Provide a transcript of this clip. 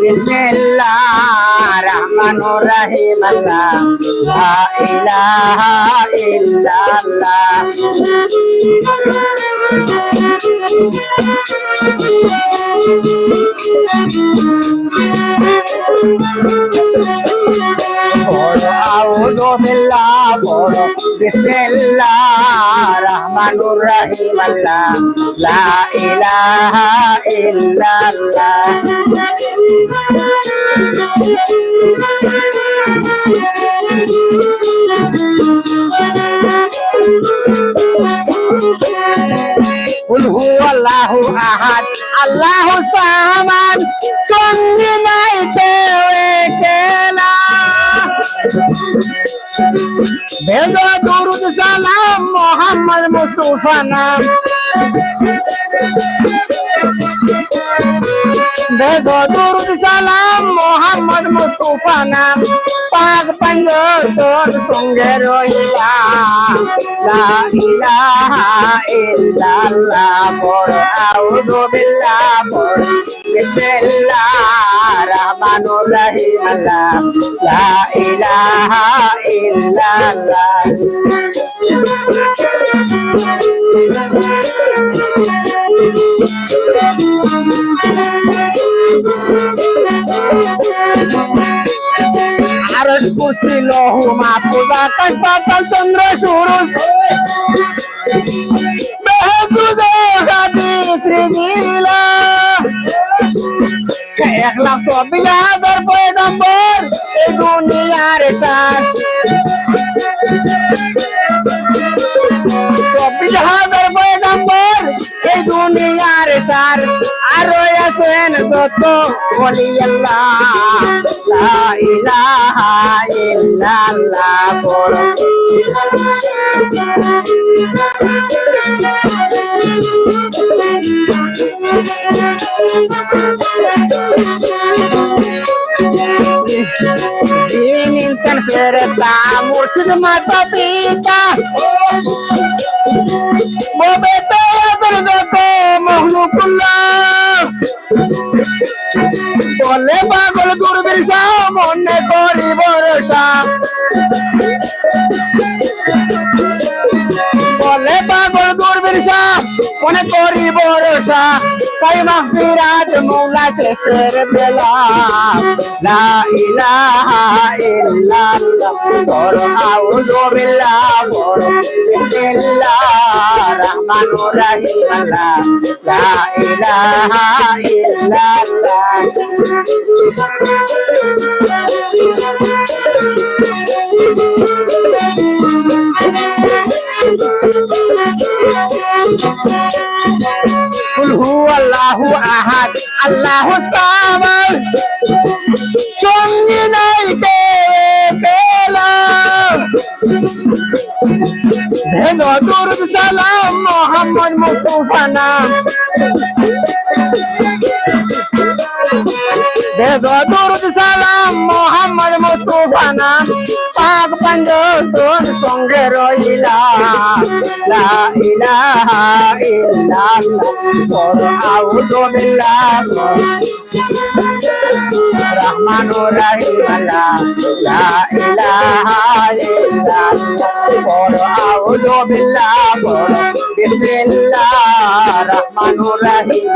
বিসমিল্লাহ রহমানুর রহিম আল্লাহ লা ইলাহা ইল্লাল্লাহ বড় আউযু বিল্লাহ বড় বিসমিল্লাহ রহমানুর রহিম আল্লাহ লা ইলাহা মোহাম্মদ মুস্তাফা নাম ভেজো দুরুদ সালাম, মোহাম্মদ মুস্তাফা নাম। পাক পাঞ্জ তোর সঙ্গে রইলা লা ইলাহা ইল্লাল্লাহ বড় আউযু বিল্লাহ বড় রহমানুর রহিম আল্লাহ লা ইলাহা ইল্লাল্লাহ আরশ চন্দ্র সূরজ বেহেশত গাদি সৃজিলা এক লাখ চব্বিশ হাজার পয়গম্বর এই দুনিয়ার তার। চব্বিশ হাজার পয়গম্বর এই দুনিয়ার তার। আর আছেন যত বলি আল্লাহ। ইলাহা ইল্লাল্লাহ বড় দিন ফেরতা মুর্শিদ মাতা পিতা। ববে তয়াদের যত মহলুকুল্লাহ বলে পাগল দুর্বিশা মনে করি ভরসা। তাই মাহফিরাত মৌলা শেষের বেলা লা ইলাহা ইল্লাল্লাহ বড় আউযু বিল্লাহ বড় বিসমিল্লাহ রহমানুর রহিম আল্লাহ লা ইলাহা ইল্লাল্লাহ আল্লাহু সামাদ। সঙ্গী নাই কে কেলা ভেজ দুরুদ সালাম মোহাম্মদ মুস্তাফা নাম ভেজ দুরুদ সালাম মোহাম্মদ মুস্তাফা নাম পাঞ্জ তোর সঙ্গে রইলা লা ইলাহা ইল্লাল্লাহ বড় আউযু বিল্লাহ রহমানুর রহিম রহমানুর রহিম